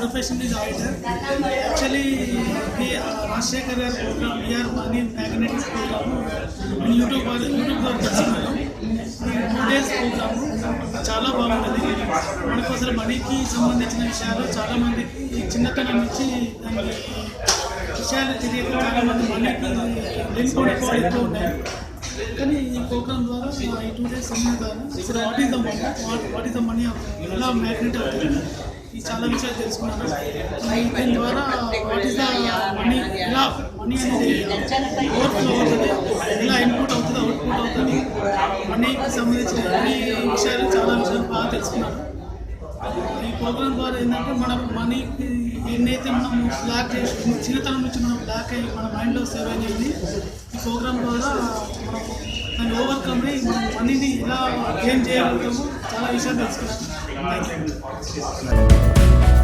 profession is auditor. Actually, the uh, Rajశేఖర్ గారి program, VR Money Magnetic program, in YouTube ద్వారా YouTube ద్వారా తెలుసుకున్నాను two days programme చాలా బాగుంటుంది. మనకు అసలు మనీకి సంబంధించిన విషయాలు చాలా మందికి చిన్నతనం నుంచి దాని విషయాలు తెలియక చాలా మంది మనీకి కూడా ఎక్కువ ఉన్నాయి కానీ ఈ ప్రోగ్రామ్ ద్వారా two days seminar what is the money what is the money ఎలా మ్యాగ్నెట్ అవుతుంది. ఈ చాలా విషయాలు తెలుసుకున్నాను. దీని ద్వారా వాట్ ఈస్ ద మనీ ఎలా మనీ అనేది ఓవర్ ఫ్లో అవుతుంది. ఎలా ఇన్పుట్ అవుతుంది అవుట్పుట్ అవుతుంది మనీకి సంబంధించిన అన్ని విషయాలు చాలా విషయాలు బాగా తెలుసుకున్నాను. ఈ ప్రోగ్రామ్ ద్వారా ఏంటంటే మన మనీకి ఎన్నైతే మనం బ్లాక్ చేసి చిన్నతనం నుంచి మనం బ్లాక్ అయ్యి మన మైండ్లో సేవ్ అయ్యింది ఈ ప్రోగ్రామ్ ద్వారా మనం దాన్ని ఓవర్కమ్ అయ్యి మనం మనీని ఎలా గెయిన్ చేయగలుగుతామో. చాలా విషయాలు తెలుసుకున్నాం. Thank you